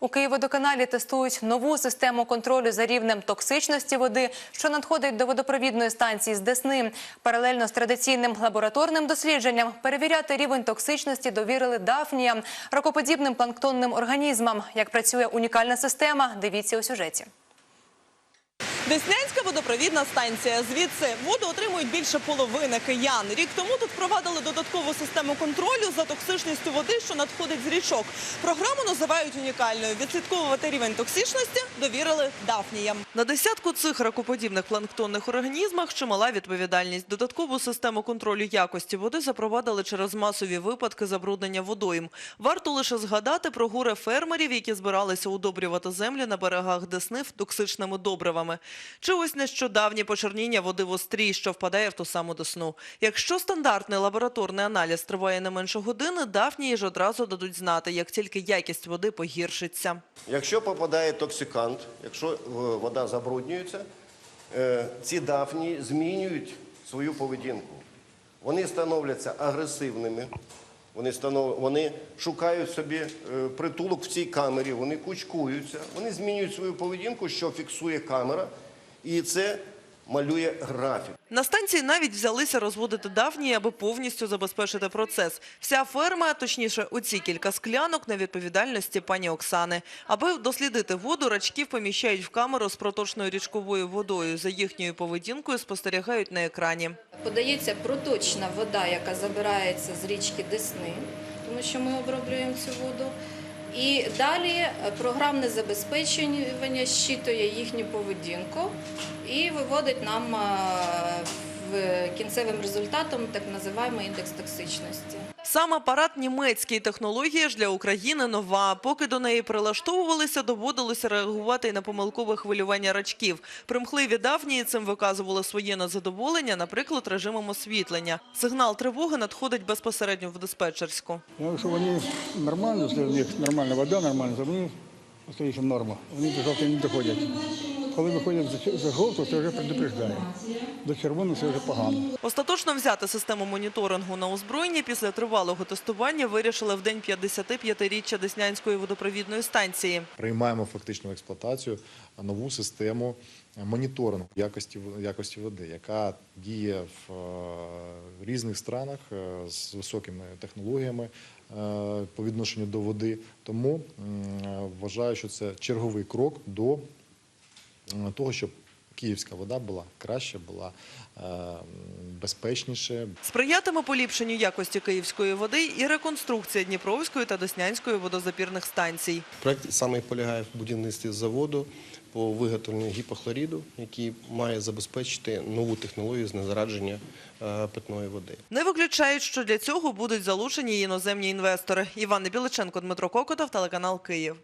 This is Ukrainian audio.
У Києводоканалі тестують нову систему контролю за рівнем токсичності води, що надходить до водопровідної станції з Десни. Паралельно з традиційним лабораторним дослідженням перевіряти рівень токсичності довірили дафніям, ракоподібним планктонним організмам. Як працює унікальна система, дивіться у сюжеті. Деснянська водопровідна станція. Звідси воду отримують більше половини киян. Рік тому тут провадили додаткову систему контролю за токсичністю води, що надходить з річок. Програму називають унікальною. Відслідковувати рівень токсичності довірили дафніям. На десятку цих ракоподібних планктонних організмах чимала відповідальність. Додаткову систему контролю якості води запровадили через масові випадки забруднення водойм. Варто лише згадати про горе фермерів, які збиралися удобрювати землі на берегах Десни токсичними добривами. Чи ось нещодавнє почерніння води в острій, що впадає в ту саму Десну. Якщо стандартний лабораторний аналіз триває не менше години, дафнії ж одразу дадуть знати, як тільки якість води погіршиться. Якщо попадає токсикант, якщо е, вода забруднюється, е, ці дафні змінюють свою поведінку. Вони становляться агресивними, вони, станов... вони шукають собі е, притулок в цій камері, вони кучкуються, вони змінюють свою поведінку, що фіксує камера, і це малює графік. На станції навіть взялися розводити давні, аби повністю забезпечити процес. Вся ферма, точніше, оці кілька склянок на відповідальності пані Оксани. Аби дослідити воду, рачків поміщають в камеру з проточною річковою водою. За їхньою поведінкою спостерігають на екрані. Подається проточна вода, яка забирається з річки Десни, тому що ми оброблюємо цю воду. І далі е, програмне забезпечення щитує їхню поведінку і виводить нам е, в кінцевим результатом так називаємо індекс токсичності. Сам апарат німецький технологія ж для України нова. Поки до неї прилаштовувалися, доводилося реагувати й на помилкове хвилювання рачків. Примхливі давнії цим виказували своє незадоволення, наприклад, режимом освітлення. Сигнал тривоги надходить безпосередньо в диспетчерську. Я говорю, вони нормально, якщо в них нормальна вода, нормальна, то вони остаються норма. Вони до не доходять. Коли виходять за- жовту, це вже предупреждає. До червоного це вже погано. Остаточно взяти систему моніторингу на озброєння після тривалого тестування вирішили в день 55-річчя Деснянської водопровідної станції. приймаємо фактично в експлуатацію нову систему моніторингу якості якості води, яка діє в е, різних странах е, з високими технологіями е, по відношенню до води. Тому вважаю, що це черговий крок до того, щоб київська вода була краще, була е, безпечніше, Сприятиме поліпшенню якості київської води і реконструкція Дніпровської та Деснянської водозапірних станцій. Проект саме полягає в будівництві заводу по виготовленню гіпохлоріду, який має забезпечити нову технологію знезарадження е, питної води. Не виключають, що для цього будуть залучені іноземні інвестори. Іван Біличенко, Дмитро Кокотов, телеканал Київ.